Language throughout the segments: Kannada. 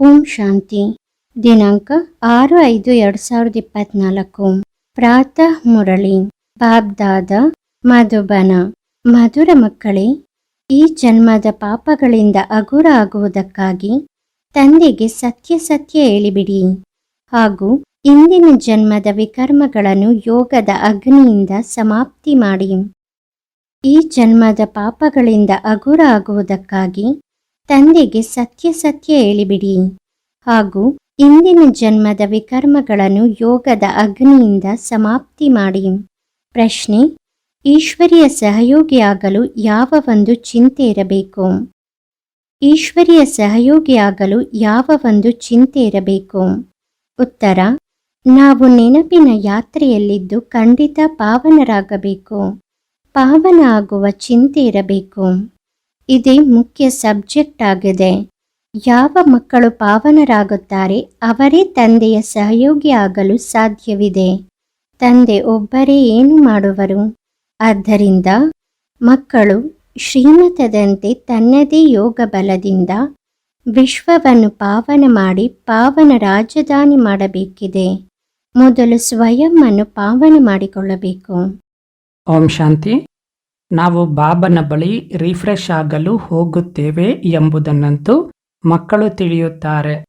ಓಂ ಶಾಂತಿ. ದಿನಾಂಕ ಆರು ಐದು ಎರಡು ಸಾವಿರದ ಇಪ್ಪತ್ನಾಲ್ಕು. ಪ್ರಾತಃ ಮುರಳಿ. ಬಾಬ್ದಾದ ಮಧುಬನ. ಮಧುರ ಮಕ್ಕಳೇ, ಈ ಜನ್ಮದ ಪಾಪಗಳಿಂದ ಹಗುರ ಆಗುವುದಕ್ಕಾಗಿ ತಂದೆಗೆ ಸತ್ಯ ಸತ್ಯ ಹೇಳಿಬಿಡಿ. ಹಾಗೂ ಇಂದಿನ ಜನ್ಮದ ವಿಕರ್ಮಗಳನ್ನು ಯೋಗದ ಅಗ್ನಿಯಿಂದ ಸಮಾಪ್ತಿ ಮಾಡಿ. ಈ ಜನ್ಮದ ಪಾಪಗಳಿಂದ ಹಗುರ ಆಗುವುದಕ್ಕಾಗಿ ತಂದೆಗೆ ಸತ್ಯ ಸತ್ಯ ಹೇಳಿಬಿಡಿ. ಹಾಗೂ ಇಂದಿನ ಜನ್ಮದ ವಿಕರ್ಮಗಳನ್ನು ಯೋಗದ ಅಗ್ನಿಯಿಂದ ಸಮಾಪ್ತಿ ಮಾಡಿ. ಪ್ರಶ್ನೆ, ಈಶ್ವರಿಯ ಸಹಯೋಗಿಯಾಗಲು ಯಾವ ಒಂದು ಚಿಂತೆ ಇರಬೇಕು? ಈಶ್ವರಿಯ ಸಹಯೋಗಿಯಾಗಲು ಯಾವ ಒಂದು ಚಿಂತೆ ಇರಬೇಕು? ಉತ್ತರ, ನಾವು ನೆನಪಿನ ಯಾತ್ರೆಯಲ್ಲಿದ್ದು ಖಂಡಿತ ಪಾವನರಾಗಬೇಕು. ಪಾವನ ಆಗುವ ಚಿಂತೆ ಇರಬೇಕು. ಇದೇ ಮುಖ್ಯ ಸಬ್ಜೆಕ್ಟ್ ಆಗಿದೆ. ಯಾವ ಮಕ್ಕಳು ಪಾವನರಾಗುತ್ತಾರೆ ಅವರೇ ತಂದೆಯ ಸಹಯೋಗಿ ಆಗಲು ಸಾಧ್ಯವಿದೆ. ತಂದೆ ಒಬ್ಬರೇ ಏನು ಮಾಡುವರು? ಆದ್ದರಿಂದ ಮಕ್ಕಳು ಶ್ರೀಮತದಂತೆ ತನ್ನದೇ ಯೋಗ ಬಲದಿಂದ ವಿಶ್ವವನ್ನು ಪಾವನ ಮಾಡಿ ಪಾವನ ರಾಜಧಾನಿ ಮಾಡಬೇಕಿದೆ. ಮೊದಲು ಸ್ವಯಂ ಅನ್ನು ಪಾವನ ಮಾಡಿಕೊಳ್ಳಬೇಕು. ಓಂ ಶಾಂತಿ. ನಾವು ಬಾಬನ ಬಳಿ ರಿಫ್ರೆಶ್ ಆಗಲು ಹೋಗುತ್ತೇವೆ ಎಂಬುದನ್ನಂತೂ ಮಕ್ಕಳು ತಿಳಿಯುತ್ತಾರೆ.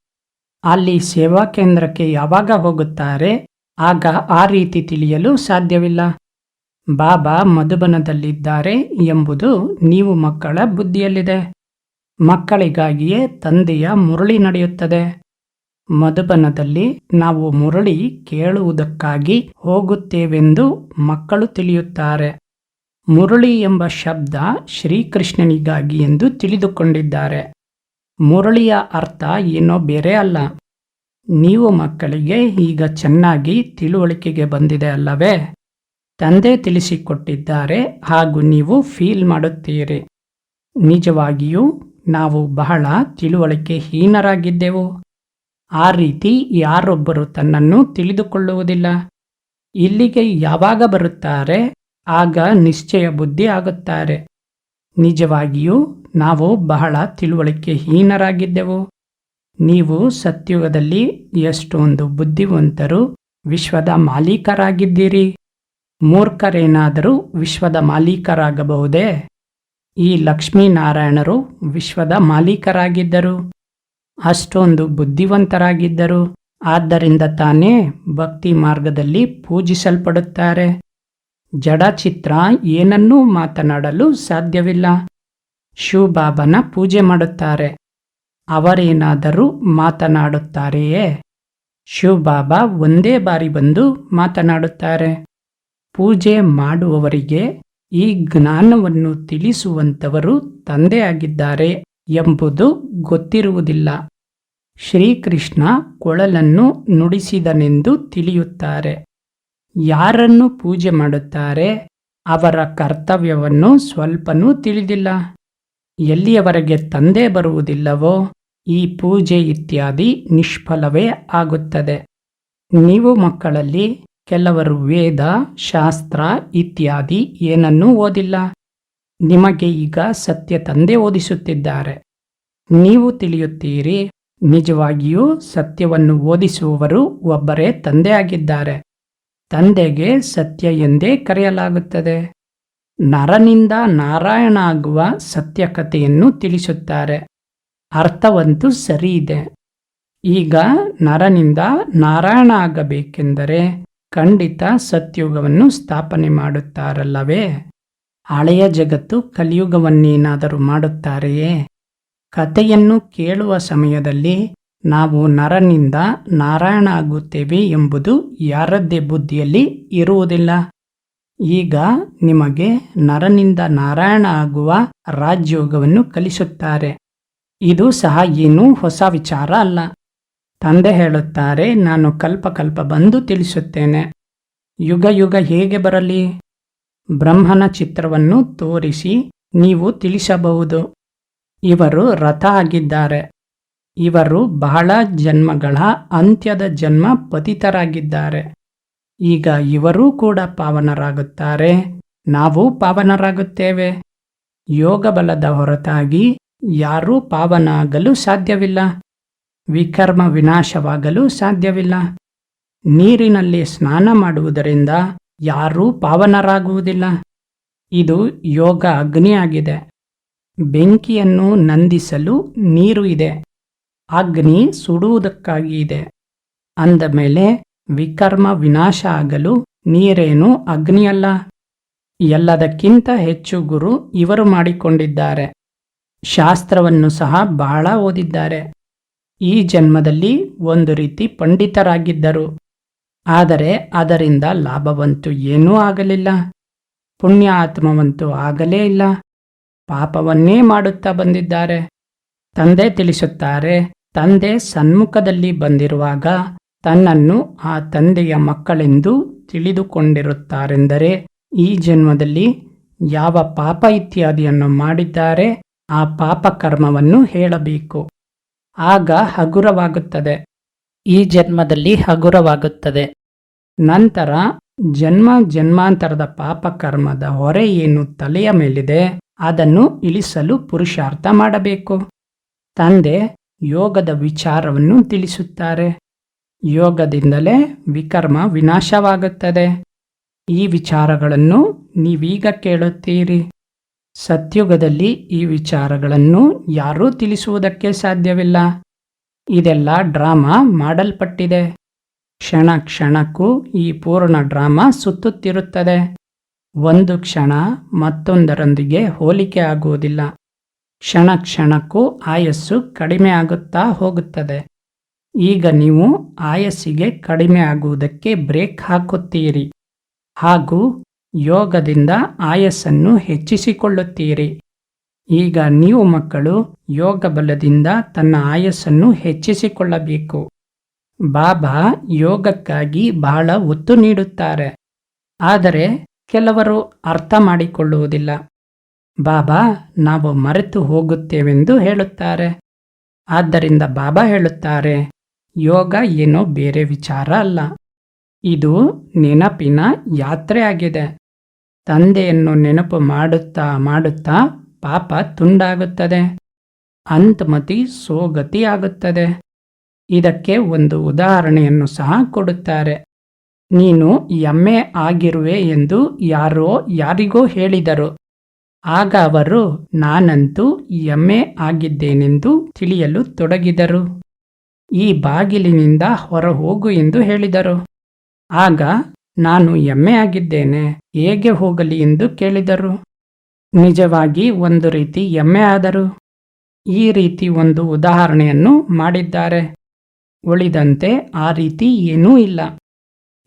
ಅಲ್ಲಿ ಸೇವಾ ಕೇಂದ್ರಕ್ಕೆ ಯಾವಾಗ ಹೋಗುತ್ತಾರೆ? ಆಗ ಆ ರೀತಿ ತಿಳಿಯಲು ಸಾಧ್ಯವಿಲ್ಲ. ಬಾಬಾ ಮಧುಬನದಲ್ಲಿದ್ದಾರೆ ಎಂಬುದು ನೀವು ಮಕ್ಕಳ ಬುದ್ಧಿಯಲ್ಲಿದೆ. ಮಕ್ಕಳಿಗಾಗಿಯೇ ತಂದೆಯ ಮುರಳಿ ನಡೆಯುತ್ತದೆ. ಮಧುಬನದಲ್ಲಿ ನಾವು ಮುರಳಿ ಕೇಳುವುದಕ್ಕಾಗಿ ಹೋಗುತ್ತೇವೆಂದು ಮಕ್ಕಳು ತಿಳಿಯುತ್ತಾರೆ. ಮುರಳಿ ಎಂಬ ಶಬ್ದ ಶ್ರೀಕೃಷ್ಣನಿಗಾಗಿ ಎಂದು ತಿಳಿದುಕೊಂಡಿದ್ದಾರೆ. ಮುರಳಿಯ ಅರ್ಥ ಏನೋ ಬೇರೆ ಅಲ್ಲ. ನೀವು ಮಕ್ಕಳಿಗೆ ಈಗ ಚೆನ್ನಾಗಿ ತಿಳುವಳಿಕೆಗೆ ಬಂದಿದೆ ಅಲ್ಲವೇ? ತಂದೆ ತಿಳಿಸಿಕೊಟ್ಟಿದ್ದಾರೆ ಹಾಗೂ ನೀವು ಫೀಲ್ ಮಾಡುತ್ತೀರಿ. ನಿಜವಾಗಿಯೂ ನಾವು ಬಹಳ ತಿಳುವಳಿಕೆ ಹೀನರಾಗಿದ್ದೆವು ಆ ರೀತಿ ಯಾರೊಬ್ಬರು ತನ್ನನ್ನು ತಿಳಿದುಕೊಳ್ಳುವುದಿಲ್ಲ. ಇಲ್ಲಿಗೆ ಯಾವಾಗ ಬರುತ್ತಾರೆ? ಆಗ ನಿಶ್ಚಯ ಬುದ್ಧಿ ಆಗುತ್ತಾರೆ. ನಿಜವಾಗಿಯೂ ನಾವು ಬಹಳ ತಿಳುವಳಿಕೆ ಹೀನರಾಗಿದ್ದೆವು ನೀವು ಸತ್ಯುಗದಲ್ಲಿ ಎಷ್ಟೊಂದು ಬುದ್ಧಿವಂತರು, ವಿಶ್ವದ ಮಾಲೀಕರಾಗಿದ್ದೀರಿ. ಮೂರ್ಖರೇನಾದರೂ ವಿಶ್ವದ ಮಾಲೀಕರಾಗಬಹುದೇ? ಈ ಲಕ್ಷ್ಮೀನಾರಾಯಣರು ವಿಶ್ವದ ಮಾಲೀಕರಾಗಿದ್ದರು. ಅಷ್ಟೊಂದು ಬುದ್ಧಿವಂತರಾಗಿದ್ದರು. ಆದ್ದರಿಂದ ತಾನೇ ಭಕ್ತಿ ಮಾರ್ಗದಲ್ಲಿ ಪೂಜಿಸಲ್ಪಡುತ್ತಾರೆ. ಜಡಚಿತ್ರ ಏನನ್ನೂ ಮಾತನಾಡಲು ಸಾಧ್ಯವಿಲ್ಲ. ಶಿವಬಾಬನ ಪೂಜೆ ಮಾಡುತ್ತಾರೆ. ಅವರೇನಾದರೂ ಮಾತನಾಡುತ್ತಾರೆಯೇ? ಶಿವಬಾಬಾ ಒಂದೇ ಬಾರಿ ಬಂದು ಮಾತನಾಡುತ್ತಾರೆ. ಪೂಜೆ ಮಾಡುವವರಿಗೆ ಈ ಜ್ಞಾನವನ್ನು ತಿಳಿಸುವಂಥವರು ತಂದೆಯಾಗಿದ್ದಾರೆ ಎಂಬುದು ಗೊತ್ತಿರುವುದಿಲ್ಲ. ಶ್ರೀಕೃಷ್ಣ ಕೊಳಲನ್ನು ನುಡಿಸಿದನೆಂದು ತಿಳಿಯುತ್ತಾರೆ. ಯಾರನ್ನು ಪೂಜೆ ಮಾಡುತ್ತಾರೆ ಅವರ ಕರ್ತವ್ಯವನ್ನು ಸ್ವಲ್ಪನೂ ತಿಳಿದಿಲ್ಲ. ಎಲ್ಲಿಯವರೆಗೆ ತಂದೆ ಬರುವುದಿಲ್ಲವೋ ಈ ಪೂಜೆ ಇತ್ಯಾದಿ ನಿಷ್ಫಲವೇ ಆಗುತ್ತದೆ. ನೀವು ಮಕ್ಕಳಲ್ಲಿ ಕೆಲವರು ವೇದ, ಶಾಸ್ತ್ರ ಇತ್ಯಾದಿ ಏನನ್ನೂ ಓದಿಲ್ಲ. ನಿಮಗೆ ಈಗ ಸತ್ಯ ತಂದೆ ಓದಿಸುತ್ತಿದ್ದಾರೆ. ನೀವು ತಿಳಿಯುತ್ತೀರಿ, ನಿಜವಾಗಿಯೂ ಸತ್ಯವನ್ನು ಓದಿಸುವವರು ಒಬ್ಬರೇ ತಂದೆ ಆಗಿದ್ದಾರೆ. ತಂದೆಗೆ ಸತ್ಯ ಎಂದೇ ಕರೆಯಲಾಗುತ್ತದೆ. ನರನಿಂದ ನಾರಾಯಣ ಆಗುವ ಸತ್ಯ ಕಥೆಯನ್ನು ತಿಳಿಸುತ್ತಾರೆ. ಅರ್ಥವಂತೂ ಸರಿ ಇದೆ ಈಗ ನರನಿಂದ ನಾರಾಯಣ ಆಗಬೇಕೆಂದರೆ ಖಂಡಿತ ಸತ್ಯುಗವನ್ನು ಸ್ಥಾಪನೆ ಮಾಡುತ್ತಾರಲ್ಲವೇ? ಹಳೆಯ ಜಗತ್ತು ಕಲಿಯುಗವನ್ನೇನಾದರೂ ಮಾಡುತ್ತಾರೆಯೇ? ಕಥೆಯನ್ನು ಕೇಳುವ ಸಮಯದಲ್ಲಿ ನಾವು ನರನಿಂದ ನಾರಾಯಣ ಆಗುತ್ತೇವೆ ಎಂಬುದು ಯಾರದ್ದೇ ಬುದ್ಧಿಯಲ್ಲಿ ಇರುವುದಿಲ್ಲ. ಈಗ ನಿಮಗೆ ನರನಿಂದ ನಾರಾಯಣ ಆಗುವ ರಾಜಯೋಗವನ್ನು ಕಲಿಸುತ್ತಾರೆ. ಇದು ಸಹ ಏನೂ ಹೊಸ ವಿಚಾರ ಅಲ್ಲ. ತಂದೆ ಹೇಳುತ್ತಾರೆ, ನಾನು ಕಲ್ಪ ಕಲ್ಪ ಬಂದು ತಿಳಿಸುತ್ತೇನೆ. ಯುಗ ಯುಗ ಹೇಗೆ ಬರಲಿ? ಬ್ರಹ್ಮನ ಚಿತ್ರವನ್ನು ತೋರಿಸಿ ನೀವು ತಿಳಿಸಬಹುದು. ಇವರು ರಥ ಆಗಿದ್ದಾರೆ. ಇವರು ಬಹಳ ಜನ್ಮಗಳ ಅಂತ್ಯದ ಜನ್ಮ ಪತಿತರಾಗಿದ್ದಾರೆ. ಈಗ ಇವರೂ ಕೂಡ ಪಾವನರಾಗುತ್ತಾರೆ. ನಾವು ಪಾವನರಾಗುತ್ತೇವೆ. ಯೋಗ ಬಲದ ಹೊರತಾಗಿ ಯಾರೂ ಪಾವನಾಗಲು ಸಾಧ್ಯವಿಲ್ಲ. ವಿಕರ್ಮ ವಿನಾಶವಾಗಲು ಸಾಧ್ಯವಿಲ್ಲ. ನೀರಿನಲ್ಲಿ ಸ್ನಾನ ಮಾಡುವುದರಿಂದ ಯಾರೂ ಪಾವನರಾಗುವುದಿಲ್ಲ. ಇದು ಯೋಗ ಅಗ್ನಿಯಾಗಿದೆ. ಬೆಂಕಿಯನ್ನು ನಂದಿಸಲು ನೀರು ಇದೆ. ಅಗ್ನಿ ಸುಡುವುದಕ್ಕಾಗಿ ಇದೆ. ಅಂದ ಮೇಲೆ ವಿಕರ್ಮ ವಿನಾಶ ಆಗಲು ನೀರೇನು ಅಗ್ನಿಯಲ್ಲ? ಎಲ್ಲದಕ್ಕಿಂತ ಹೆಚ್ಚು ಗುರು ಇವರು ಮಾಡಿಕೊಂಡಿದ್ದಾರೆ. ಶಾಸ್ತ್ರವನ್ನು ಸಹ ಬಹಳ ಓದಿದ್ದಾರೆ. ಈ ಜನ್ಮದಲ್ಲಿ ಒಂದು ರೀತಿ ಪಂಡಿತರಾಗಿದ್ದರು. ಆದರೆ ಅದರಿಂದ ಲಾಭವಂತೂ ಏನೂ ಆಗಲಿಲ್ಲ. ಪುಣ್ಯ ಆತ್ಮವಂತೂ ಆಗಲೇ ಇಲ್ಲ. ಪಾಪವನ್ನೇ ಮಾಡುತ್ತಾ ಬಂದಿದ್ದಾರೆ. ತಂದೆ ತಿಳಿಸುತ್ತಾರೆ ತಂದೆ ಸನ್ಮುಖದಲ್ಲಿ ಬಂದಿರುವಾಗ ತನ್ನನ್ನು ಆ ತಂದೆಯ ಮಕ್ಕಳೆಂದು ತಿಳಿದುಕೊಂಡಿರುತ್ತಾರೆಂದರೆ ಈ ಜನ್ಮದಲ್ಲಿ ಯಾವ ಪಾಪ ಇತ್ಯಾದಿಯನ್ನು ಮಾಡಿದ್ದಾರೆ ಆ ಪಾಪ ಕರ್ಮವನ್ನು ಹೇಳಬೇಕು. ಆಗ ಹಗುರವಾಗುತ್ತದೆ. ಈ ಜನ್ಮದಲ್ಲಿ ಹಗುರವಾಗುತ್ತದೆ. ನಂತರ ಜನ್ಮ ಜನ್ಮಾಂತರದ ಪಾಪ ಕರ್ಮದ ಹೊರೆ ಏನು ತಲೆಯ ಮೇಲಿದೆ ಅದನ್ನು ಇಳಿಸಲು ಪುರುಷಾರ್ಥ ಮಾಡಬೇಕು. ತಂದೆ ಯೋಗದ ವಿಚಾರವನ್ನು ತಿಳಿಸುತ್ತಾರೆ. ಯೋಗದಿಂದಲೇ ವಿಕರ್ಮ ವಿನಾಶವಾಗುತ್ತದೆ. ಈ ವಿಚಾರಗಳನ್ನು ನೀವೀಗ ಕೇಳುತ್ತೀರಿ. ಸತ್ಯುಗದಲ್ಲಿ ಈ ವಿಚಾರಗಳನ್ನು ಯಾರೂ ತಿಳಿಸುವುದಕ್ಕೆ ಸಾಧ್ಯವಿಲ್ಲ. ಇದೆಲ್ಲ ಡ್ರಾಮಾ ಮಾಡಲ್ಪಟ್ಟಿದೆ. ಕ್ಷಣ ಕ್ಷಣಕ್ಕೂ ಈ ಪೂರ್ಣ ಡ್ರಾಮಾ ಸುತ್ತುತ್ತಿರುತ್ತದೆ. ಒಂದು ಕ್ಷಣ ಮತ್ತೊಂದರೊಂದಿಗೆ ಹೋಲಿಕೆ ಆಗುವುದಿಲ್ಲ. ಕ್ಷಣ ಕ್ಷಣಕ್ಕೂ ಆಯಸ್ಸು ಕಡಿಮೆ ಆಗುತ್ತಾ ಹೋಗುತ್ತದೆ. ಈಗ ನೀವು ಆಯಸ್ಸಿಗೆ ಕಡಿಮೆ ಆಗುವುದಕ್ಕೆ ಬ್ರೇಕ್ ಹಾಕುತ್ತೀರಿ. ಹಾಗೂ ಯೋಗದಿಂದ ಆಯಸ್ಸನ್ನು ಹೆಚ್ಚಿಸಿಕೊಳ್ಳುತ್ತೀರಿ. ಈಗ ನೀವು ಮಕ್ಕಳು, ಯೋಗ ಬಲದಿಂದ ತನ್ನ ಆಯಸ್ಸನ್ನು ಹೆಚ್ಚಿಸಿಕೊಳ್ಳಬೇಕು. ಬಾಬಾ ಯೋಗಕ್ಕಾಗಿ ಬಹಳ ಒತ್ತು ನೀಡುತ್ತಾರೆ. ಆದರೆ ಕೆಲವರು ಅರ್ಥ ಮಾಡಿಕೊಳ್ಳುವುದಿಲ್ಲ. ಬಾಬಾ, ನಾವು ಮರೆತು ಹೋಗುತ್ತೇವೆಂದು ಹೇಳುತ್ತಾರೆ. ಆದ್ದರಿಂದ ಬಾಬಾ ಹೇಳುತ್ತಾರೆ, ಯೋಗ ಏನೋ ಬೇರೆ ವಿಚಾರ ಅಲ್ಲ. ಇದು ನೆನಪಿನ ಯಾತ್ರೆ ಆಗಿದೆ ತಂದೆಯನ್ನು ನೆನಪು ಮಾಡುತ್ತಾ ಮಾಡುತ್ತಾ ಪಾಪ ತುಂಡಾಗುತ್ತದೆ. ಅಂತಮತಿ ಸೋಗತಿಯಾಗುತ್ತದೆ. ಇದಕ್ಕೆ ಒಂದು ಉದಾಹರಣೆಯನ್ನು ಸಹ ಕೊಡುತ್ತಾರೆ. ನೀನು ಎಮ್ಮೆ ಆಗಿರುವೆ ಎಂದು ಯಾರೋ ಯಾರಿಗೋ ಹೇಳಿದರು. ಆಗ ಅವರು, ನಾನಂತೂ ಎಮ್ಮೆ ಆಗಿದ್ದೇನೆಂದು ತಿಳಿಯಲು ತೊಡಗಿದರು. ಈ ಬಾಗಿಲಿನಿಂದ ಹೊರ ಹೋಗು ಎಂದು ಹೇಳಿದರು. ಆಗ, ನಾನು ಎಮ್ಮೆ ಆಗಿದ್ದೇನೆ, ಹೇಗೆ ಹೋಗಲಿ ಎಂದು ಕೇಳಿದರು. ನಿಜವಾಗಿ ಒಂದು ರೀತಿ ಎಮ್ಮೆ ಆದರು. ಈ ರೀತಿ ಒಂದು ಉದಾಹರಣೆಯನ್ನು ಮಾಡಿದ್ದಾರೆ. ಉಳಿದಂತೆ ಆ ರೀತಿ ಏನೂ ಇಲ್ಲ.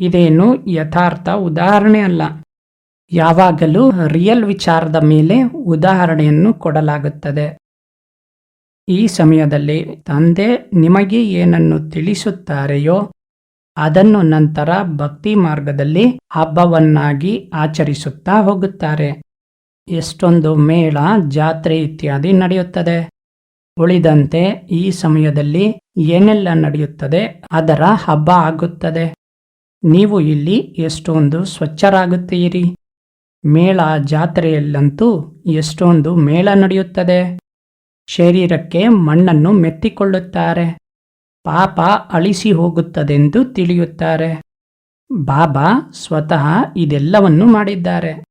ಇದೇನು ಯಥಾರ್ಥ ಉದಾಹರಣೆ ಅಲ್ಲ. ಯಾವಾಗಲೂ ರಿಯಲ್ ವಿಚಾರದ ಮೇಲೆ ಉದಾಹರಣೆಯನ್ನು ಕೊಡಲಾಗುತ್ತದೆ. ಈ ಸಮಯದಲ್ಲಿ ತಂದೆ ನಿಮಗೆ ಏನನ್ನು ತಿಳಿಸುತ್ತಾರೆಯೋ ಅದನ್ನು ನಂತರ ಭಕ್ತಿ ಮಾರ್ಗದಲ್ಲಿ ಹಬ್ಬವನ್ನಾಗಿ ಆಚರಿಸುತ್ತಾ ಹೋಗುತ್ತಾರೆ. ಎಷ್ಟೊಂದು ಮೇಳ, ಜಾತ್ರೆ ಇತ್ಯಾದಿ ನಡೆಯುತ್ತದೆ. ಉಳಿದಂತೆ ಈ ಸಮಯದಲ್ಲಿ ಏನೆಲ್ಲ ನಡೆಯುತ್ತದೆ ಅದರ ಹಬ್ಬ ಆಗುತ್ತದೆ. ನೀವು ಇಲ್ಲಿ ಎಷ್ಟೊಂದು ಸ್ವಚ್ಛರಾಗುತ್ತೀರಿ? ಮೇಳ ಜಾತ್ರೆಯಲ್ಲಂತೂ ಎಷ್ಟೊಂದು ಮೇಳ ನಡೆಯುತ್ತದೆ. ಶರೀರಕ್ಕೆ ಮಣ್ಣನ್ನು ಮೆತ್ತಿಕೊಳ್ಳುತ್ತಾರೆ. ಪಾಪ ಅಳಿಸಿ ಹೋಗುತ್ತದೆಂದು ತಿಳಿಯುತ್ತಾರೆ. ಬಾಬಾ ಸ್ವತಃ ಇದೆಲ್ಲವನ್ನು ಮಾಡಿದ್ದಾರೆ.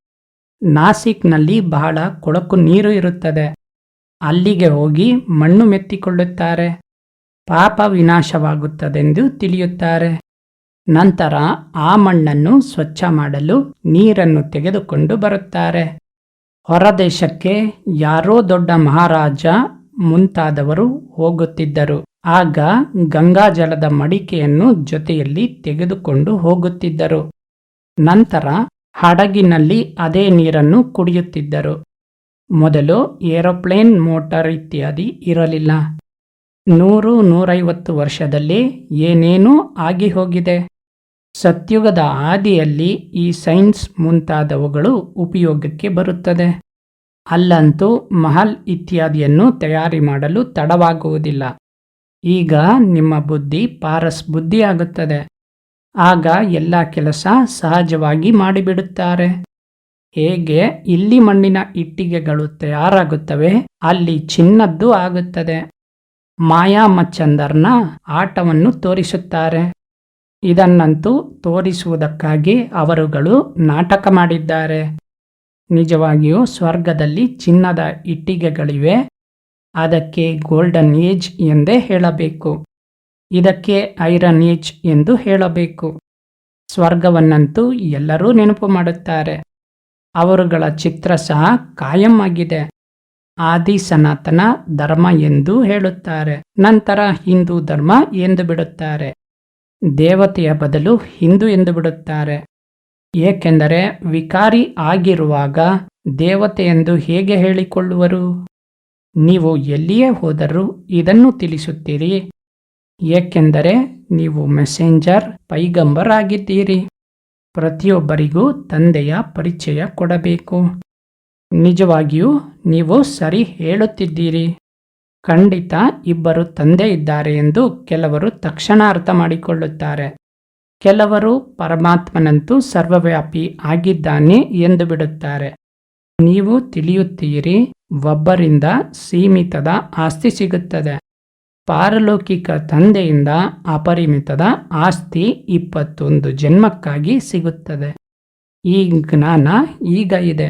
ನಾಸಿಕ್ನಲ್ಲಿ ಬಹಳ ಕೊಳಕು ನೀರು ಇರುತ್ತದೆ. ಅಲ್ಲಿಗೆ ಹೋಗಿ ಮಣ್ಣು ಮೆತ್ತಿಕೊಳ್ಳುತ್ತಾರೆ. ಪಾಪ ವಿನಾಶವಾಗುತ್ತದೆಂದು ತಿಳಿಯುತ್ತಾರೆ. ನಂತರ ಆ ಮಣ್ಣನ್ನು ಸ್ವಚ್ಛ ಮಾಡಲು ನೀರನ್ನು ತೆಗೆದುಕೊಂಡು ಬರುತ್ತಾರೆ. ಹೊರದೇಶಕ್ಕೆ ಯಾರೋ ದೊಡ್ಡ ಮಹಾರಾಜ ಮುಂತಾದವರು ಹೋಗುತ್ತಿದ್ದರು. ಆಗ ಗಂಗಾಜಲದ ಮಡಿಕೆಯನ್ನು ಜೊತೆಯಲ್ಲಿ ತೆಗೆದುಕೊಂಡು ಹೋಗುತ್ತಿದ್ದರು. ನಂತರ ಹಡಗಿನಲ್ಲಿ ಅದೇ ನೀರನ್ನು ಕುಡಿಯುತ್ತಿದ್ದರು. ಮೊದಲು ಏರೋಪ್ಲೇನ್ ಮೋಟಾರ್ ಇತ್ಯಾದಿ ಇರಲಿಲ್ಲ. ನೂರು ನೂರೈವತ್ತು ವರ್ಷದಲ್ಲಿ ಏನೇನೂ ಆಗಿ ಹೋಗಿದೆ. ಸತ್ಯುಗದ ಆದಿಯಲ್ಲಿ ಈ ಸೈನ್ಸ್ ಮುಂತಾದವುಗಳು ಉಪಯೋಗಕ್ಕೆ ಬರುತ್ತದೆ. ಅಲ್ಲಂತೂ ಮಹಲ್ ಇತ್ಯಾದಿಯನ್ನು ತಯಾರಿ ಮಾಡಲು ತಡವಾಗುವುದಿಲ್ಲ. ಈಗ ನಿಮ್ಮ ಬುದ್ಧಿ ಪಾರಸ್ ಬುದ್ಧಿ ಆಗುತ್ತದೆ ಆಗ ಎಲ್ಲ ಕೆಲಸ ಸಹಜವಾಗಿ ಮಾಡಿಬಿಡುತ್ತಾರೆ. ಹೇಗೆ ಇಲ್ಲಿ ಮಣ್ಣಿನ ಇಟ್ಟಿಗೆಗಳು ತಯಾರಾಗುತ್ತವೆ, ಅಲ್ಲಿ ಚಿನ್ನದ್ದು ಆಗುತ್ತದೆ. ಮಾಯಾ ಮಚ್ಚಂದರ್ನ ಆಟವನ್ನು ತೋರಿಸುತ್ತಾರೆ. ಇದನ್ನಂತೂ ತೋರಿಸುವುದಕ್ಕಾಗಿ ಅವರುಗಳು ನಾಟಕ ಮಾಡಿದ್ದಾರೆ. ನಿಜವಾಗಿಯೂ ಸ್ವರ್ಗದಲ್ಲಿ ಚಿನ್ನದ ಇಟ್ಟಿಗೆಗಳಿವೆ. ಅದಕ್ಕೆ ಗೋಲ್ಡನ್ ಏಜ್ ಎಂದೇ ಹೇಳಬೇಕು. ಇದಕ್ಕೆ ಐರನ್ ಏಜ್ ಎಂದು ಹೇಳಬೇಕು. ಸ್ವರ್ಗವನ್ನಂತೂ ಎಲ್ಲರೂ ನೆನಪು ಮಾಡುತ್ತಾರೆ. ಅವರುಗಳ ಚಿತ್ರ ಸಹ ಕಾಯಂ ಆಗಿದೆ. ಆದಿ ಸನಾತನ ಧರ್ಮ ಎಂದು ಹೇಳುತ್ತಾರೆ. ನಂತರ ಹಿಂದೂ ಧರ್ಮ ಎಂದು ಬಿಡುತ್ತಾರೆ. ದೇವತೆಯ ಬದಲು ಹಿಂದೂ ಎಂದು ಬಿಡುತ್ತಾರೆ. ಏಕೆಂದರೆ ವಿಕಾರಿ ಆಗಿರುವಾಗ ದೇವತೆ ಎಂದು ಹೇಗೆ ಹೇಳಿಕೊಳ್ಳುವರು? ನೀವು ಎಲ್ಲಿಯೇ ಹೋದರೂ ಇದನ್ನು ತಿಳಿಸುತ್ತೀರಿ. ಏಕೆಂದರೆ ನೀವು ಮೆಸೆಂಜರ್, ಪೈಗಂಬರ್ ಆಗಿದ್ದೀರಿ. ಪ್ರತಿಯೊಬ್ಬರಿಗೂ ತಂದೆಯ ಪರಿಚಯ ಕೊಡಬೇಕು. ನಿಜವಾಗಿಯೂ ನೀವು ಸರಿ ಹೇಳುತ್ತಿದ್ದೀರಿ. ಖಂಡಿತ ಇಬ್ಬರು ತಂದೆ ಇದ್ದಾರೆ ಎಂದು ಕೆಲವರು ತಕ್ಷಣ ಅರ್ಥ ಮಾಡಿಕೊಳ್ಳುತ್ತಾರೆ. ಕೆಲವರು ಪರಮಾತ್ಮನಂತೂ ಸರ್ವವ್ಯಾಪಿ ಆಗಿದ್ದಾನೆ ಎಂದು ಬಿಡುತ್ತಾರೆ. ನೀವು ತಿಳಿಯುತ್ತೀರಿ, ಒಬ್ಬರಿಂದ ಸೀಮಿತದ ಆಸ್ತಿ ಸಿಗುತ್ತದೆ. ಪಾರಲೌಕಿಕ ತಂದೆಯಿಂದ ಅಪರಿಮಿತದ ಆಸ್ತಿ ಇಪ್ಪತ್ತೊಂದು ಜನ್ಮಕ್ಕಾಗಿ ಸಿಗುತ್ತದೆ. ಈ ಜ್ಞಾನ ಈಗ ಇದೆ.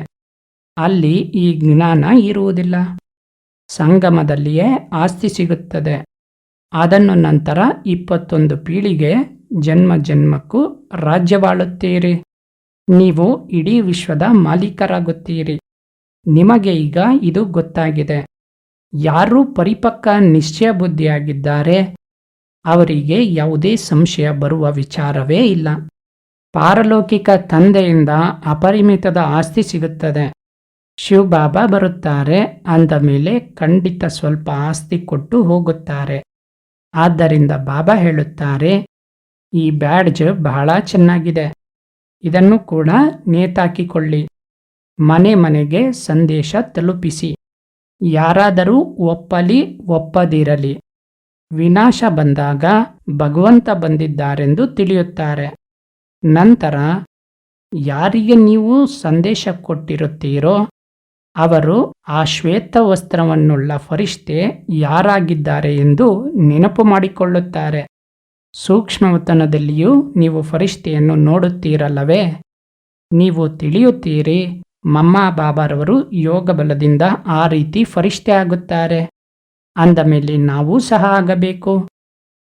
ಅಲ್ಲಿ ಈ ಜ್ಞಾನ ಇರುವುದಿಲ್ಲ. ಸಂಗಮದಲ್ಲಿಯೇ ಆಸ್ತಿ ಸಿಗುತ್ತದೆ. ಅದನ್ನು ನಂತರ ಇಪ್ಪತ್ತೊಂದು ಪೀಳಿಗೆ ಜನ್ಮ ಜನ್ಮಕ್ಕೂ ರಾಜ್ಯವಾಳುತ್ತೀರಿ ನೀವು ಇಡೀ ವಿಶ್ವದ ಮಾಲೀಕರಾಗುತ್ತೀರಿ. ನಿಮಗೆ ಈಗ ಇದು ಗೊತ್ತಾಗಿದೆ. ಯಾರು ಪರಿಪಕ್ವ ನಿಶ್ಚಯ ಬುದ್ಧಿಯಾಗಿದ್ದಾರೆ, ಅವರಿಗೆ ಯಾವುದೇ ಸಂಶಯ ಬರುವ ವಿಚಾರವೇ ಇಲ್ಲ. ಪಾರಲೌಕಿಕ ತಂದೆಯಿಂದ ಅಪರಿಮಿತದ ಆಸ್ತಿ ಸಿಗುತ್ತದೆ. ಶಿವಬಾಬಾ ಬರುತ್ತಾರೆ. ಅಂದ ಮೇಲೆ ಖಂಡಿತ ಸ್ವಲ್ಪ ಆಸ್ತಿ ಕೊಟ್ಟು ಹೋಗುತ್ತಾರೆ. ಆದ್ದರಿಂದ ಬಾಬಾ ಹೇಳುತ್ತಾರೆ, ಈ ಬ್ಯಾಡ್ಜ್ ಬಹಳ ಚೆನ್ನಾಗಿದೆ. ಇದನ್ನು ಕೂಡ ನೇತಾಕಿಕೊಳ್ಳಿ. ಮನೆ ಮನೆಗೆ ಸಂದೇಶ ತಲುಪಿಸಿ. ಯಾರಾದರೂ ಒಪ್ಪಲಿ ಒಪ್ಪದಿರಲಿ. ವಿನಾಶ ಬಂದಾಗ ಭಗವಂತ ಬಂದಿದ್ದಾರೆಂದು ತಿಳಿಯುತ್ತಾರೆ. ನಂತರ ಯಾರಿಗೆ ನೀವು ಸಂದೇಶ ಕೊಟ್ಟಿರುತ್ತೀರೋ ಅವರು ಆ ಶ್ವೇತ ವಸ್ತ್ರವನ್ನುಳ್ಳ ಫರಿಷ್ಠೆ ಯಾರಾಗಿದ್ದಾರೆ ಎಂದು ನೆನಪು ಮಾಡಿಕೊಳ್ಳುತ್ತಾರೆ. ಸೂಕ್ಷ್ಮವತನದಲ್ಲಿಯೂ ನೀವು ಫರಿಷ್ಠೆಯನ್ನು ನೋಡುತ್ತೀರಲ್ಲವೇ? ನೀವು ತಿಳಿಯುತ್ತೀರಿ, ಮಮ್ಮ ಬಾಬಾರವರು ಯೋಗ ಬಲದಿಂದ ಆ ರೀತಿ ಫರಿಷ್ಠೆ ಆಗುತ್ತಾರೆ. ಅಂದ ಮೇಲೆ ನಾವೂ ಸಹ ಆಗಬೇಕು.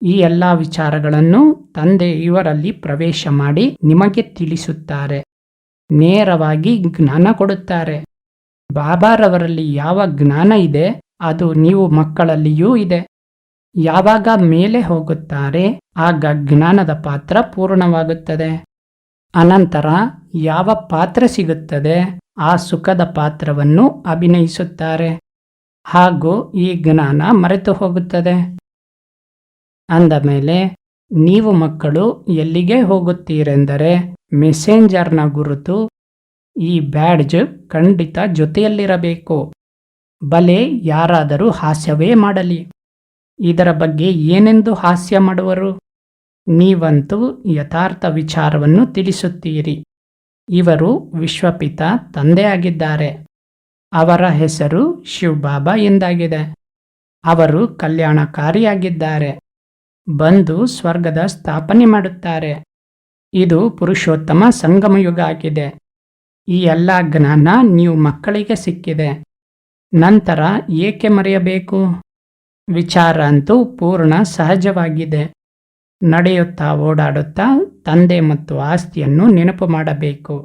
ಈ ಎಲ್ಲ ವಿಚಾರಗಳನ್ನು ತಂದೆ ಇವರಲ್ಲಿ ಪ್ರವೇಶ ಮಾಡಿ ನಿಮಗೆ ತಿಳಿಸುತ್ತಾರೆ. ನೇರವಾಗಿ ಜ್ಞಾನ ಕೊಡುತ್ತಾರೆ. ಬಾಬಾರವರಲ್ಲಿ ಯಾವ ಜ್ಞಾನ ಇದೆ, ಅದು ನೀವು ಮಕ್ಕಳಲ್ಲಿಯೂ ಇದೆ. ಯಾವಾಗ ಮೇಲೆ ಹೋಗುತ್ತಾರೆ, ಆಗ ಜ್ಞಾನದ ಪಾತ್ರ ಪೂರ್ಣವಾಗುತ್ತದೆ. ಅನಂತರ ಯಾವ ಪಾತ್ರ ಸಿಗುತ್ತದೆ, ಆ ಸುಖದ ಪಾತ್ರವನ್ನು ಅಭಿನಯಿಸುತ್ತಾರೆ. ಹಾಗೂ ಈ ಜ್ಞಾನ ಮರೆತು ಹೋಗುತ್ತದೆ. ಅಂದ ಮೇಲೆ, ನೀವು ಮಕ್ಕಳು ಎಲ್ಲಿಗೆ ಹೋಗುತ್ತೀರೆಂದರೆ, ಮೆಸೆಂಜರ್ನ ಗುರುತು ಈ ಬ್ಯಾಡ್ಜ್ ಖಂಡಿತ ಜೊತೆಯಲ್ಲಿರಬೇಕು. ಬಲೆ ಯಾರಾದರೂ ಹಾಸ್ಯವೇ ಮಾಡಲಿ. ಇದರ ಬಗ್ಗೆ ಏನೆಂದು ಹಾಸ್ಯ ಮಾಡುವರು? ನೀವಂತೂ ಯಥಾರ್ಥ ವಿಚಾರವನ್ನು ತಿಳಿಸುತ್ತೀರಿ. ಇವರು ವಿಶ್ವಪಿತ ತಂದೆಯಾಗಿದ್ದಾರೆ. ಅವರ ಹೆಸರು ಶಿವಬಾಬಾ ಎಂದಾಗಿದೆ. ಅವರು ಕಲ್ಯಾಣಕಾರಿಯಾಗಿದ್ದಾರೆ. ಬಂದು ಸ್ವರ್ಗದ ಸ್ಥಾಪನೆ ಮಾಡುತ್ತಾರೆ. ಇದು ಪುರುಷೋತ್ತಮ ಸಂಗಮಯುಗ ಆಗಿದೆ. ಈ ಎಲ್ಲ ಜ್ಞಾನ ನೀವು ಮಕ್ಕಳಿಗೆ ಸಿಕ್ಕಿದೆ. ನಂತರ ಏಕೆ ಮರೆಯಬೇಕು? ವಿಚಾರ ಅಂತೂ ಪೂರ್ಣ ಸಹಜವಾಗಿದೆ. ನಡೆಯುತ್ತಾ ಓಡಾಡುತ್ತಾ ತಂದೆ ಮತ್ತು ಆಸ್ತಿಯನ್ನು ನೆನಪು ಮಾಡಬೇಕು.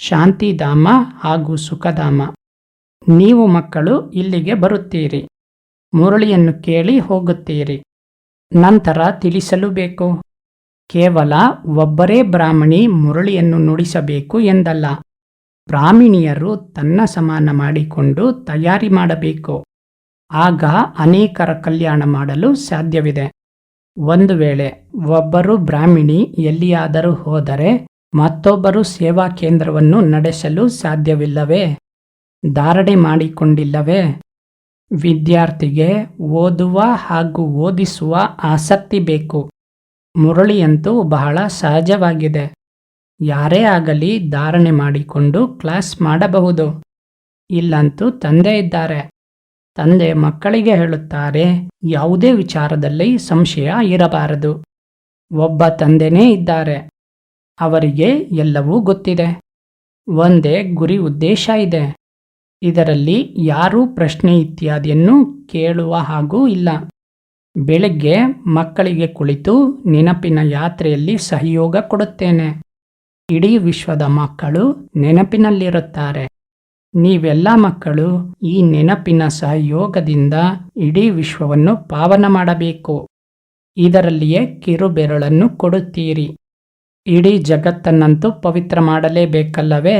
ಶಾಂತಿಧಾಮ ಹಾಗೂ ಸುಖಧಾಮ. ನೀವು ಮಕ್ಕಳು ಇಲ್ಲಿಗೆ ಬರುತ್ತೀರಿ. ಮುರಳಿಯನ್ನು ಕೇಳಿ ಹೋಗುತ್ತೀರಿ. ನಂತರ ತಿಳಿಸಲು ಬೇಕು ಕೇವಲ ಒಬ್ಬರೇ ಬ್ರಾಹ್ಮಣಿ ಮುರಳಿಯನ್ನು ನುಡಿಸಬೇಕು ಎಂದಲ್ಲ. ಬ್ರಾಹ್ಮಿಣಿಯರು ತನ್ನ ಸಮಾನ ಮಾಡಿಕೊಂಡು ತಯಾರಿ ಮಾಡಬೇಕು. ಆಗ ಅನೇಕರ ಕಲ್ಯಾಣ ಮಾಡಲು ಸಾಧ್ಯವಿದೆ. ಒಂದು ವೇಳೆ ಒಬ್ಬರು ಬ್ರಾಹ್ಮಿಣಿ ಎಲ್ಲಿಯಾದರೂ ಹೋದರೆ ಮತ್ತೊಬ್ಬರು ಸೇವಾ ಕೇಂದ್ರವನ್ನು ನಡೆಸಲು ಸಾಧ್ಯವಿಲ್ಲವೇ? ಧಾರಣೆ ಮಾಡಿಕೊಂಡಿಲ್ಲವೇ? ವಿದ್ಯಾರ್ಥಿಗೆ ಓದುವ ಹಾಗೂ ಓದಿಸುವ ಆಸಕ್ತಿ ಬೇಕು. ಮುರಳಿಯಂತೂ ಬಹಳ ಸಹಜವಾಗಿದೆ. ಯಾರೇ ಆಗಲಿ ಧಾರಣೆ ಮಾಡಿಕೊಂಡು ಕ್ಲಾಸ್ ಮಾಡಬಹುದು. ಇಲ್ಲಂತೂ ತಂದೆ ಇದ್ದಾರೆ. ತಂದೆ ಮಕ್ಕಳಿಗೆ ಹೇಳುತ್ತಾರೆ, ಯಾವುದೇ ವಿಚಾರದಲ್ಲಿ ಸಂಶಯ ಇರಬಾರದು. ಒಬ್ಬ ತಂದೆನೇ ಇದ್ದಾರೆ. ಅವರಿಗೆ ಎಲ್ಲವೂ ಗೊತ್ತಿದೆ. ಒಂದೇ ಗುರಿ ಉದ್ದೇಶ ಇದೆ. ಇದರಲ್ಲಿ ಯಾರೂ ಪ್ರಶ್ನೆ ಇತ್ಯಾದಿಯನ್ನು ಕೇಳುವ ಹಾಗೂ ಇಲ್ಲ. ಬೆಳಗ್ಗೆ ಮಕ್ಕಳಿಗೆ ಕುಳಿತು ನೆನಪಿನ ಯಾತ್ರೆಯಲ್ಲಿ ಸಹಯೋಗ ಕೊಡುತ್ತೇನೆ. ಇಡೀ ವಿಶ್ವದ ಮಕ್ಕಳು ನೆನಪಿನಲ್ಲಿರುತ್ತಾರೆ. ನೀವೆಲ್ಲ ಮಕ್ಕಳು ಈ ನೆನಪಿನ ಸಹಯೋಗದಿಂದ ಇಡೀ ವಿಶ್ವವನ್ನು ಪಾವನ ಮಾಡಬೇಕು. ಇದರಲ್ಲಿಯೇ ಕಿರುಬೆರಳನ್ನು ಕೊಡುತ್ತೀರಿ. ಇಡೀ ಜಗತ್ತನ್ನಂತೂ ಪವಿತ್ರ ಮಾಡಲೇಬೇಕಲ್ಲವೇ?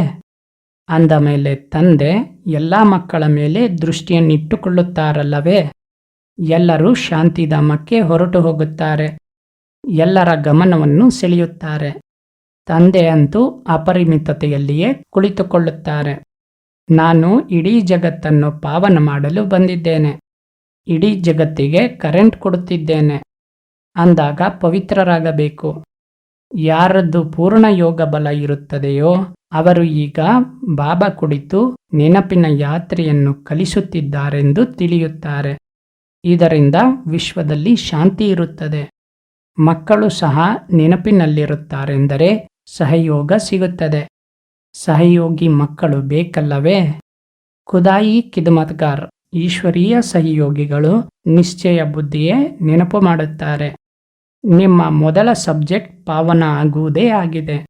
ಅಂದ ಮೇಲೆ ತಂದೆ ಎಲ್ಲ ಮಕ್ಕಳ ಮೇಲೆ ದೃಷ್ಟಿಯನ್ನಿಟ್ಟುಕೊಳ್ಳುತ್ತಾರಲ್ಲವೇ? ಎಲ್ಲರೂ ಶಾಂತಿಧಾಮಕ್ಕೆ ಹೊರಟು ಹೋಗುತ್ತಾರೆ. ಎಲ್ಲರ ಗಮನವನ್ನು ಸೆಳೆಯುತ್ತಾರೆ. ತಂದೆ ಅಂತೂ ಅಪರಿಮಿತತೆಯಲ್ಲಿಯೇ ಕುಳಿತುಕೊಳ್ಳುತ್ತಾರೆ. ನಾನು ಇಡೀ ಜಗತ್ತನ್ನು ಪಾವನ ಮಾಡಲು ಬಂದಿದ್ದೇನೆ. ಇಡೀ ಜಗತ್ತಿಗೆ ಕರೆಂಟ್ ಕೊಡುತ್ತಿದ್ದೇನೆ. ಅಂದಾಗ ಪವಿತ್ರರಾಗಬೇಕು. ಯಾರದ್ದು ಪೂರ್ಣ ಯೋಗ ಬಲ ಇರುತ್ತದೆಯೋ ಅವರು ಈಗ ಬಾಬಾ ಕುಳಿತು ನೆನಪಿನ ಯಾತ್ರೆಯನ್ನು ಕಲಿಸುತ್ತಿದ್ದಾರೆಂದು ತಿಳಿಯುತ್ತಾರೆ. ಇದರಿಂದ ವಿಶ್ವದಲ್ಲಿ ಶಾಂತಿ ಇರುತ್ತದೆ. ಮಕ್ಕಳು ಸಹ ನೆನಪಿನಲ್ಲಿರುತ್ತಾರೆಂದರೆ ಸಹಯೋಗ ಸಿಗುತ್ತದೆ. ಸಹಯೋಗಿ ಮಕ್ಕಳು ಬೇಕಲ್ಲವೇ? ಖುದಾಯಿ ಕಿದ್ಮತ್ಗಾರ್ ಈಶ್ವರೀಯ ಸಹಯೋಗಿಗಳು ನಿಶ್ಚಯ ಬುದ್ಧಿಯೇ ನೆನಪು ಮಾಡುತ್ತಾರೆ. ನಿಮ್ಮ ಮೊದಲ ಸಬ್ಜೆಕ್ಟ್ ಪಾವನ ಆಗುವುದೇ ಆಗಿದೆ.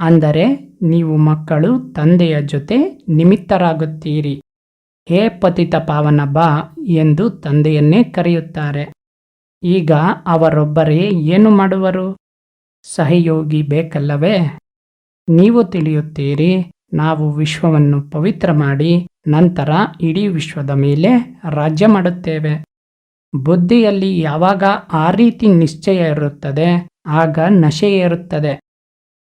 ಅಂದರೆ ನೀವು ಮಕ್ಕಳು ತಂದೆಯ ಜೊತೆ ನಿಮಿತ್ತರಾಗುತ್ತೀರಿ. ಹೇ ಪತಿತ ಪಾವನ ಬಾ ಎಂದು ತಂದೆಯನ್ನೇ ಕರೆಯುತ್ತಾರೆ. ಈಗ ಅವರೊಬ್ಬರೇ ಏನು ಮಾಡುವರು? ಸಹಯೋಗಿ ಬೇಕಲ್ಲವೇ? ನೀವು ತಿಳಿಯುತ್ತೀರಿ, ನಾವು ವಿಶ್ವವನ್ನು ಪವಿತ್ರ ಮಾಡಿ, ನಂತರ ಇಡೀ ವಿಶ್ವದ ಮೇಲೆ ರಾಜ್ಯ ಮಾಡುತ್ತೇವೆ. ಬುದ್ಧಿಯಲ್ಲಿ ಯಾವಾಗ ಆ ರೀತಿ ನಿಶ್ಚಯ ಇರುತ್ತದೆ, ಆಗ ನಶೆ ಏರುತ್ತದೆ.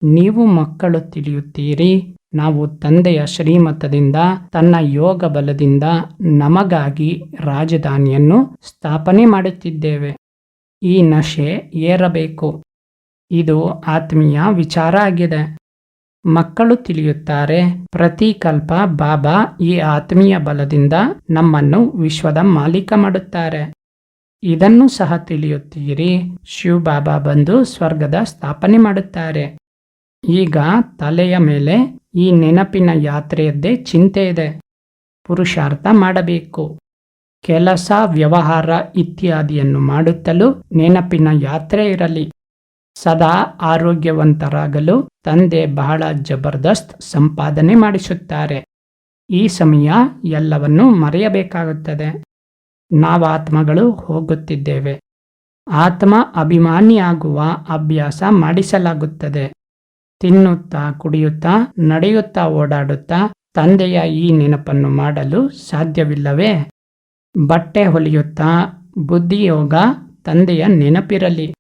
ನೀವು ಮಕ್ಕಳು ತಿಳಿಯುತ್ತೀರಿ, ನಾವು ತಂದೆಯ ಶ್ರೀಮತದಿಂದ, ತನ್ನ ಯೋಗ ಬಲದಿಂದ ನಮಗಾಗಿ ರಾಜಧಾನಿಯನ್ನು ಸ್ಥಾಪನೆ ಮಾಡುತ್ತಿದ್ದೇವೆ. ಈ ನಶೆ ಏರಬೇಕು. ಇದು ಆತ್ಮೀಯ ವಿಚಾರ ಆಗಿದೆ. ಮಕ್ಕಳು ತಿಳಿಯುತ್ತಾರೆ, ಪ್ರತಿಕಲ್ಪ ಬಾಬಾ ಈ ಆತ್ಮೀಯ ಬಲದಿಂದ ನಮ್ಮನ್ನು ವಿಶ್ವದ ಮಾಲೀಕ ಮಾಡುತ್ತಾರೆ. ಇದನ್ನು ಸಹ ತಿಳಿಯುತ್ತೀರಿ, ಶಿವ ಬಾಬಾ ಬಂದು ಸ್ವರ್ಗದ ಸ್ಥಾಪನೆ ಮಾಡುತ್ತಾರೆ. ಈಗ ತಲೆಯ ಮೇಲೆ ಈ ನೆನಪಿನ ಯಾತ್ರೆಯದ್ದೇ ಚಿಂತೆ ಇದೆ. ಪುರುಷಾರ್ಥ ಮಾಡಬೇಕು. ಕೆಲಸ, ವ್ಯವಹಾರ ಇತ್ಯಾದಿಯನ್ನು ಮಾಡುತ್ತಲೂ ನೆನಪಿನ ಯಾತ್ರೆ ಇರಲಿ. ಸದಾ ಆರೋಗ್ಯವಂತರಾಗಲು ತಂದೆ ಬಹಳ ಜಬರ್ದಸ್ತ್ ಸಂಪಾದನೆ ಮಾಡಿಸುತ್ತಾರೆ. ಈ ಸಮಯ ಎಲ್ಲವನ್ನೂ ಮರೆಯಬೇಕಾಗುತ್ತದೆ. ನಾವಾತ್ಮಗಳು ಹೋಗುತ್ತಿದ್ದೇವೆ. ಆತ್ಮ ಅಭಿಮಾನಿಯಾಗುವ ಅಭ್ಯಾಸ ಮಾಡಿಸಲಾಗುತ್ತದೆ. ತಿನ್ನುತ್ತಾ, ಕುಡಿಯುತ್ತಾ, ನಡೆಯುತ್ತಾ, ಓಡಾಡುತ್ತಾ ತಂದೆಯ ಈ ನೆನಪನ್ನು ಮಾಡಲು ಸಾಧ್ಯವಿಲ್ಲವೇ? ಬಟ್ಟೆ ಹೊಲಿಯುತ್ತಾ, ಬುದ್ಧಿಯೋಗ ತಂದೆಯ ನೆನಪಿರಲಿ.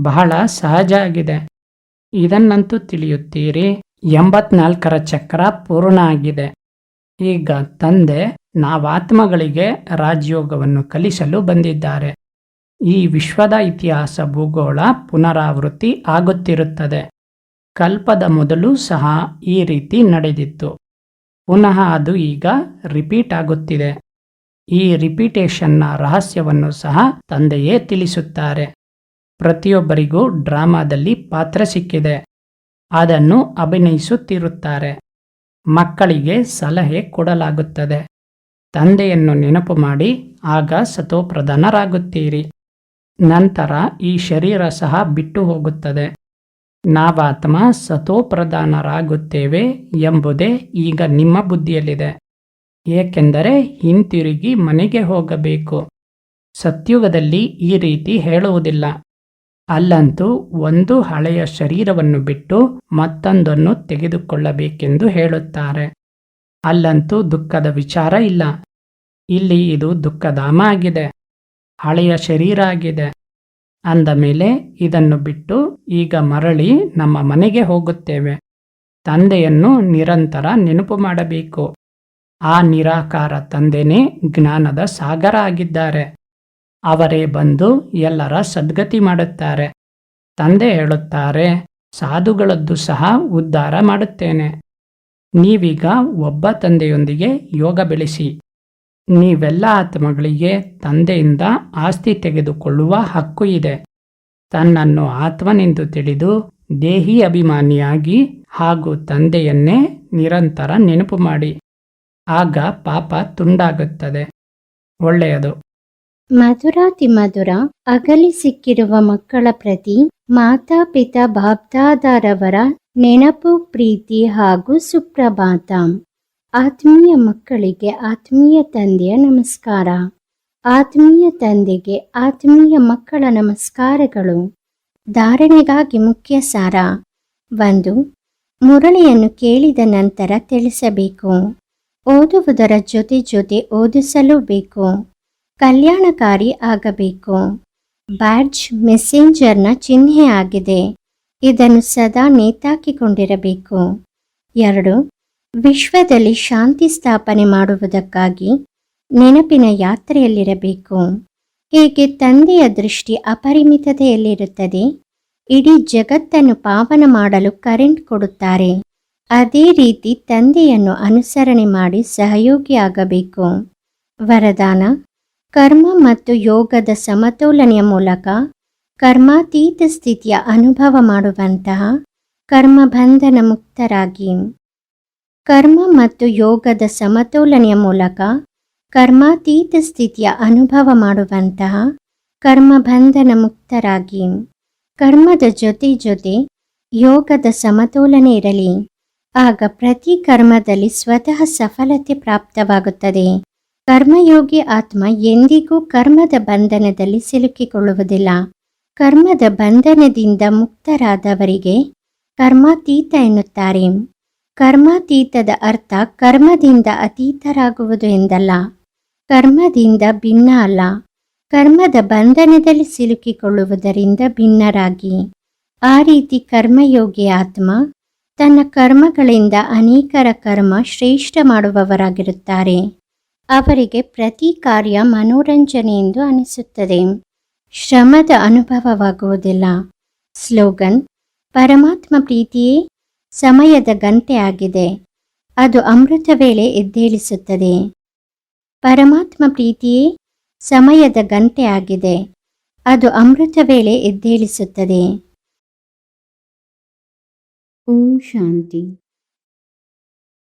ಬಹಳ ಸಹಜ ಆಗಿದೆ. ಇದನ್ನಂತೂ ತಿಳಿಯುತ್ತೀರಿ. ಎಂಬತ್ನಾಲ್ಕರ ಚಕ್ರ ಪೂರ್ಣ ಆಗಿದೆ. ಈಗ ತಂದೆ ನಾವಾತ್ಮಗಳಿಗೆ ರಾಜಯೋಗವನ್ನು ಕಲಿಸಲು ಬಂದಿದ್ದಾರೆ. ಈ ವಿಶ್ವದ ಇತಿಹಾಸ ಭೂಗೋಳ ಪುನರಾವೃತ್ತಿ ಆಗುತ್ತಿರುತ್ತದೆ. ಕಲ್ಪದ ಮೊದಲು ಸಹ ಈ ರೀತಿ ನಡೆದಿತ್ತು. ಪುನಃ ಅದು ಈಗ ರಿಪೀಟ್ ಆಗುತ್ತಿದೆ. ಈ ರಿಪೀಟೇಷನ್ನ ರಹಸ್ಯವನ್ನು ಸಹ ತಂದೆಯೇ ತಿಳಿಸುತ್ತಾರೆ. ಪ್ರತಿಯೊಬ್ಬರಿಗೂ ಡ್ರಾಮಾದಲ್ಲಿ ಪಾತ್ರ ಸಿಕ್ಕಿದೆ. ಅದನ್ನು ಅಭಿನಯಿಸುತ್ತಿರುತ್ತಾರೆ. ಮಕ್ಕಳಿಗೆ ಸಲಹೆ ಕೊಡಲಾಗುತ್ತದೆ. ತಂದೆಯನ್ನು ನೆನಪು ಮಾಡಿ, ಆಗ ಸತೋಪ್ರಧಾನರಾಗುತ್ತೀರಿ. ನಂತರ ಈ ಶರೀರ ಸಹ ಬಿಟ್ಟು ಹೋಗುತ್ತದೆ. ನಾವಾತ್ಮ ಸತೋಪ್ರಧಾನರಾಗುತ್ತೇವೆ ಎಂಬುದೇ ಈಗ ನಿಮ್ಮ ಬುದ್ಧಿಯಲ್ಲಿದೆ. ಏಕೆಂದರೆ ಹಿಂತಿರುಗಿ ಮನೆಗೆ ಹೋಗಬೇಕು. ಸತ್ಯುಗದಲ್ಲಿ ಈ ರೀತಿ ಹೇಳುವುದಿಲ್ಲ. ಅಲ್ಲಂತೂ ಒಂದು ಹಳೆಯ ಶರೀರವನ್ನು ಬಿಟ್ಟು ಮತ್ತೊಂದನ್ನು ತೆಗೆದುಕೊಳ್ಳಬೇಕೆಂದು ಹೇಳುತ್ತಾರೆ. ಅಲ್ಲಂತೂ ದುಃಖದ ವಿಚಾರ ಇಲ್ಲ. ಇಲ್ಲಿ ಇದು ದುಃಖಧಾಮ ಆಗಿದೆ. ಹಳೆಯ ಶರೀರ ಆಗಿದೆ. ಅಂದ ಮೇಲೆ ಇದನ್ನು ಬಿಟ್ಟು ಈಗ ಮರಳಿ ನಮ್ಮ ಮನೆಗೆ ಹೋಗುತ್ತೇವೆ. ತಂದೆಯನ್ನು ನಿರಂತರ ನೆನಪು ಮಾಡಬೇಕು. ಆ ನಿರಾಕಾರ ತಂದೆನೇ ಜ್ಞಾನದ ಸಾಗರ ಆಗಿದ್ದಾರೆ. ಅವರೇ ಬಂದು ಎಲ್ಲರ ಸದ್ಗತಿ ಮಾಡುತ್ತಾರೆ. ತಂದೆ ಹೇಳುತ್ತಾರೆ, ಸಾಧುಗಳದ್ದು ಸಹ ಉದ್ಧಾರ ಮಾಡುತ್ತೇನೆ. ನೀವೀಗ ಒಬ್ಬ ತಂದೆಯೊಂದಿಗೆ ಯೋಗ ಬೆಳೆಸಿ. ನೀವೆಲ್ಲ ಆತ್ಮಗಳಿಗೆ ತಂದೆಯಿಂದ ಆಸ್ತಿ ತೆಗೆದುಕೊಳ್ಳುವ ಹಕ್ಕು ಇದೆ. ತನ್ನನ್ನು ಆತ್ಮನೆಂದು ತಿಳಿದು ದೇಹಿ ಅಭಿಮಾನಿಯಾಗಿ ಹಾಗೂ ತಂದೆಯನ್ನೇ ನಿರಂತರ ನೆನಪು ಮಾಡಿ. ಆಗ ಪಾಪ ತುಂಡಾಗುತ್ತದೆ. ಒಳ್ಳೆಯದು. ಮಧುರಾತಿ ಮಧುರ ಅಗಲಿ ಸಿಕ್ಕಿರುವ ಮಕ್ಕಳ ಪ್ರತಿ ಮಾತಾಪಿತಾ ಬಾಬ್ದಾದಾರವರ ನೆನಪು, ಪ್ರೀತಿ ಹಾಗೂ ಸುಪ್ರಭಾತ. ಆತ್ಮೀಯ ಮಕ್ಕಳಿಗೆ ಆತ್ಮೀಯ ತಂದೆಯ ನಮಸ್ಕಾರ. ಆತ್ಮೀಯ ತಂದೆಗೆ ಆತ್ಮೀಯ ಮಕ್ಕಳ ನಮಸ್ಕಾರಗಳು. ಧಾರಣೆಗಾಗಿ ಮುಖ್ಯ ಸಾರ ಒಂದು, ಮುರಳಿಯನ್ನು ಕೇಳಿದ ನಂತರ ತಿಳಿಸಬೇಕು. ಓದುವುದರ ಜೊತೆ ಜೊತೆ ಓದಿಸಲೂ ಬೇಕು. ಕಲ್ಯಾಣಕಾರಿ ಆಗಬೇಕು. ಬ್ಯಾಡ್ಜ್ ಮೆಸೆಂಜರ್ನ ಚಿಹ್ನೆ ಆಗಿದೆ. ಇದನ್ನು ಸದಾ ನೇತಾಕಿಕೊಂಡಿರಬೇಕು. ಎರಡು, ವಿಶ್ವದಲ್ಲಿ ಶಾಂತಿ ಸ್ಥಾಪನೆ ಮಾಡುವುದಕ್ಕಾಗಿ ನೆನಪಿನ ಯಾತ್ರೆಯಲ್ಲಿರಬೇಕು. ಹೀಗೆ ತಂದೆಯ ದೃಷ್ಟಿ ಅಪರಿಮಿತತೆಯಲ್ಲಿರುತ್ತದೆ. ಇಡೀ ಜಗತ್ತನ್ನು ಪಾವನ ಮಾಡಲು ಕರೆಂಟ್ ಕೊಡುತ್ತಾರೆ. ಅದೇ ರೀತಿ ತಂದೆಯನ್ನು ಅನುಸರಣೆ ಮಾಡಿ ಸಹಯೋಗಿಯಾಗಬೇಕು. ವರದಾನ ಕರ್ಮ ಮತ್ತು ಯೋಗದ ಸಮತೋಲನೆಯ ಮೂಲಕ ಕರ್ಮಾತೀತ ಸ್ಥಿತಿಯ ಅನುಭವ ಮಾಡುವಂತಹ ಕರ್ಮ ಬಂಧನ ಮುಕ್ತರಾಗಿ. ಕರ್ಮ ಮತ್ತು ಯೋಗದ ಸಮತೋಲನೆಯ ಮೂಲಕ ಕರ್ಮಾತೀತ ಸ್ಥಿತಿಯ ಅನುಭವ ಮಾಡುವಂತಹ ಕರ್ಮ ಬಂಧನ ಮುಕ್ತರಾಗಿ. ಕರ್ಮದ ಜೊತೆ ಜೊತೆ ಯೋಗದ ಸಮತೋಲನೆ ಇರಲಿ. ಆಗ ಪ್ರತಿ ಕರ್ಮದಲ್ಲಿ ಸ್ವತಃ ಸಫಲತೆ ಪ್ರಾಪ್ತವಾಗುತ್ತದೆ. ಕರ್ಮಯೋಗಿ ಆತ್ಮ ಎಂದಿಗೂ ಕರ್ಮದ ಬಂಧನದಲ್ಲಿ ಸಿಲುಕಿಕೊಳ್ಳುವುದಿಲ್ಲ. ಕರ್ಮದ ಬಂಧನದಿಂದ ಮುಕ್ತರಾದವರಿಗೆ ಕರ್ಮಾತೀತ ಎನ್ನುತ್ತಾರೆ. ಕರ್ಮಾತೀತದ ಅರ್ಥ ಕರ್ಮದಿಂದ ಅತೀತರಾಗುವುದು ಎಂದಲ್ಲ. ಕರ್ಮದಿಂದ ಭಿನ್ನ ಅಲ್ಲ. ಕರ್ಮದ ಬಂಧನದಲ್ಲಿ ಸಿಲುಕಿಕೊಳ್ಳುವುದರಿಂದ ಭಿನ್ನರಾಗಿ. ಆ ರೀತಿ ಕರ್ಮಯೋಗಿ ಆತ್ಮ ತನ್ನ ಕರ್ಮಗಳಿಂದ ಅನೇಕರ ಕರ್ಮ ಶ್ರೇಷ್ಠ ಮಾಡುವವರಾಗಿರುತ್ತಾರೆ. ಅವರಿಗೆ ಪ್ರತಿ ಕಾರ್ಯ ಮನೋರಂಜನೆ ಎಂದು ಅನಿಸುತ್ತದೆ. ಶ್ರಮದ ಅನುಭವವಾಗುವುದಿಲ್ಲ. ಸ್ಲೋಗನ್, ಪರಮಾತ್ಮ ಪ್ರೀತಿಯೇ, ಸಮಯದ ಗಂಟೆ ಆಗಿದೆ. ಅದು ಅಮೃತ ವೇಳೆ ಎದ್ದೇಳಿಸುತ್ತದೆ. ಪರಮಾತ್ಮ ಪ್ರೀತಿಯೇ, ಸಮಯದ ಗಂಟೆ ಆಗಿದೆ. ಅದು ಅಮೃತ ವೇಳೆ ಎದ್ದೇಳಿಸುತ್ತದೆ. ಓಂ ಶಾಂತಿ.